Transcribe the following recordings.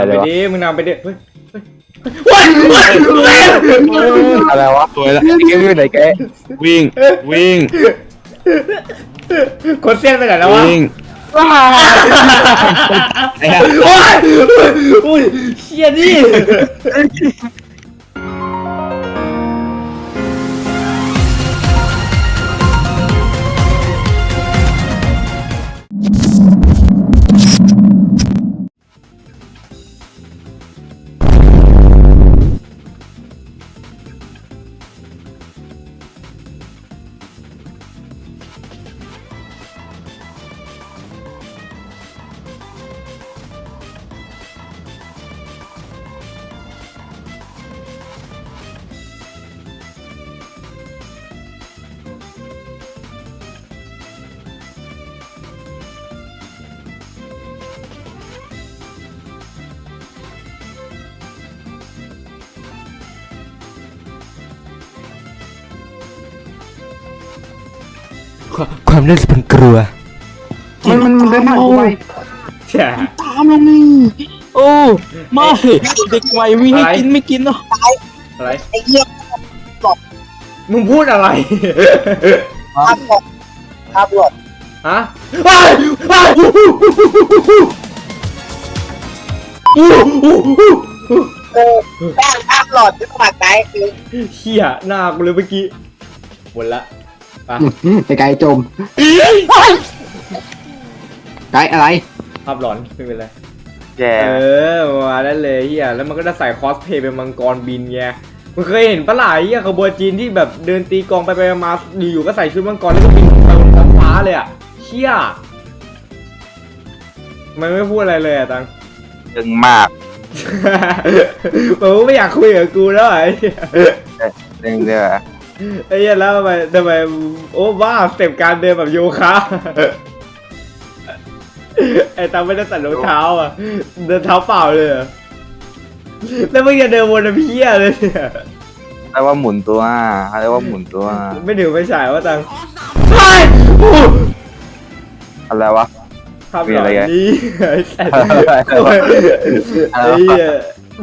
อะไรไปวะดิมึงนำไปดิเฮ้ยเฮ้ยเฮ้ยเฮ้ยเฮ้ยอะไรวะสวยละไอ้เกมอยู่ไหนแกวิ่ง วิ่ง คนเส้นไปไหนแล้ววะวิ่งไอ้ห่าโอ้ยโอ้ยเชี่ยนี่ ความรู้สึกเป็นกลัว มันมันมันเดินผ่านกูไปเชี่ยตามลงนี่โอ้ไม่เด็กวัยวิ่งให้อะไรกินไม่กินเนาะอะไรไอ้เหี้ยมึงพูดอะไรภาพหลดภาพหลดฮะไอ้ไอ้อู้หูอู้หูอู้หูเออแป้งภาพหลดที่ปากไกคือเชี่ยหน้ากูเลยเมื่อกี้หมดละ ไปไอ้ไก่จมไก่อะไร ภาพหลอนไม่เป็นไร แย่เออมาได้เลยเฮียแล้วมันก็จะใส่คอสเพลย์เป็นมังกรบินไงมึงเคยเห็นปะล่ะไอ้เฮียขบวนจีนที่แบบเดินตีกลองไปไปมาอยู่ๆก็ใส่ชุดมังกรแล้วก็บินไปบนท้องฟ้าเลยอะเชี่ยมันไม่พูดอะไรเลยอะตัง ตึงมากผมไม่อยากคุยกับกูแล้วไอ้เหี้ยตึงเด้อ ไอ้เหี้ยแล้วทำไมทำไมโอ้บ้าสเต็ปการเดินแบบโยคะไอ้ตังไม่ได้ใส่รองเท้าอะเดินเท้าเปล่าเลยอะแล้วมึงจะเดินวนน้ำเพี้ยเลยเนี่ยเรียกว่าหมุนตัวเขาเรียกว่าหมุนตัวไม่ถือไม่ฉายว่าตังไอ้โอ้อะไรวะภาพมีหลออะไรนไงนี้ไอ้สัตว์อะไรวะไอ้เหี้ย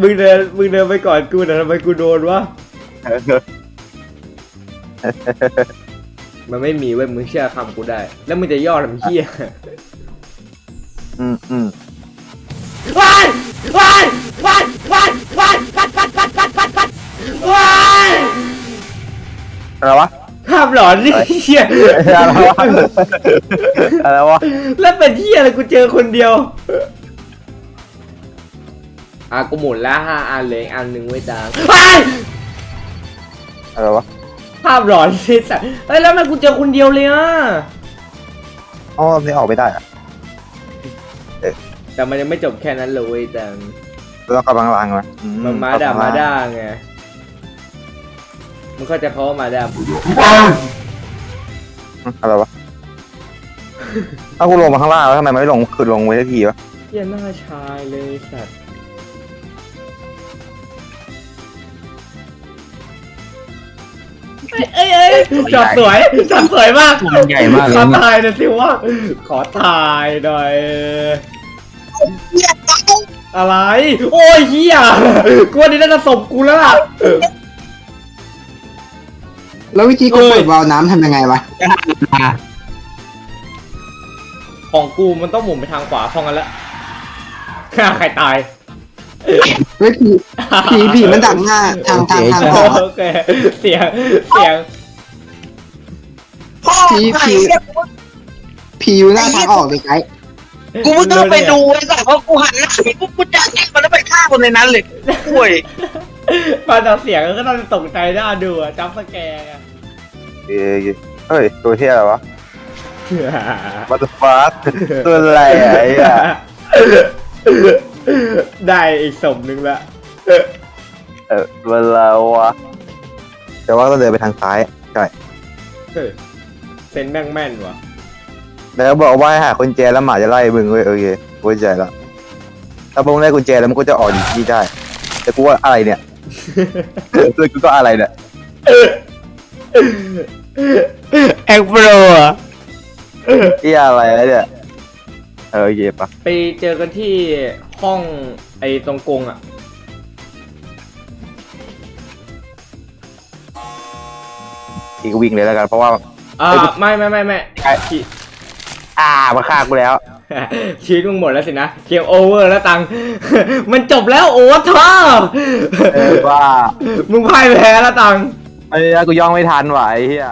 มึงเดินมึงเดินไปก่อนกูแต่ทำไมกูโดนวะ มันไม่มีเว้ยมึงเชื่อคำกูได้ แล้วมึงจะย่อทำเหี้ยอืมอืมว้ายว้ายว้ายว้ายว้ายปัดปัดปัดปัดปัดปัดว้ายอะไรวะภาพหลอนนี่เหี้ยอะไรวะอะไรวะแล้วเป็นเหี้ยอะไรกูเจอคนเดียวอะกูหมุนแล้วห้าอันเหลยอันหนึ่งไว้จางว้ายอะไรวะภาพหลอนสิสัตว์เฮ้ยแล้วทำมันกูเจอคนเดียวเลยอะ อ๋อนี่ออกไม่ได้อะแต่มันยังไม่จบแค่นั้นเลยเว้ยแต่เราต้องกำลังลังไหมอืมันมาด่ามาด่าไงมึงเข้าใจเพราะว่ามาด่าอะไรวะ ถ้ากูลงมาข้างล่างแล้วทำไมมันไม่ลงคือลงไว้ทันทีวะเหี้ยหน้าชายเลยสัตว์ เอ้ยเอ้ยเอ้ยจอดสวยจอดสวยมากมันใหญ่มากเลขอยถ่ายหน่อยสิว่าขอถ่ายหน่อย เหี้ยไก่อะไร โอ้ยเฮียกูว่านี่น่าจะสมกูแล้วล่ะ แล้ววิธีกูเปิดวาล์วน้ำทำยังไงวะ ของกูมันต้องหมุนไปทางขวาพอกันละฆ่าใครตาย เฮ้ยผีผีผีมันดักหน้าทางทางทางออกอะ โอเคเสียงเสียงพ่อผีไอ้ผีเหี้ยผีอยู่หน้าทางออกเลยไก่กูไม่ต้องไปดูไอ้สัตว์เพราะกูหันหน้าไปปุ๊บกูจะแงะมันแล้วไปฆ่าคนในนั้นเลยโอ้ยมาจากเสียงก็ต้องตกใจหน้าดูอะจับสแกร์อะเอ้ยเฮ้ย ตัวเที่ยอะไรวะ What the fuck ตัวอะไรอะไอ้อะ ได้อีกสมหนึ่งละเออตัวอะไรวะแต่ว่าต้องเดินไปทางซ้ายใช่เฮ้ยเซนแม่งแม่นว่ะ แล้วบอกว่าให้หากุญแจแล้วหมาจะไล่มึงเว้ยโอเคกูเข้าใจแล้วถ้าพวกได้กุญแจแล้วมันก็จะออกจากที่ได้ แต่กูว่าอะไรเนี่ยเลยกูก็อะไรเนี่ยแองโปรอะ ที่อะไรแล้วเนี่ย เออโอเคปะไปเจอกันที่หห้องไอ้ตรงกรงอะ อีกวิ่งเลยแล้วกัน เพราะว่า อ่าเอ้ย ไม่ไม่ไม่ไม่ไอ้ชีอ่ามาฆ่ากูแล้ว ชีวิตมึงหมดแล้วสินะเกมโอเวอร์แล้วตังมันจบแล้วโอ้ท่าเออว่ามึงพ่ายแพ้แล้วตังไอ้เหี้ยกูย่องไม่ทันว่ะไอ้เหี้ย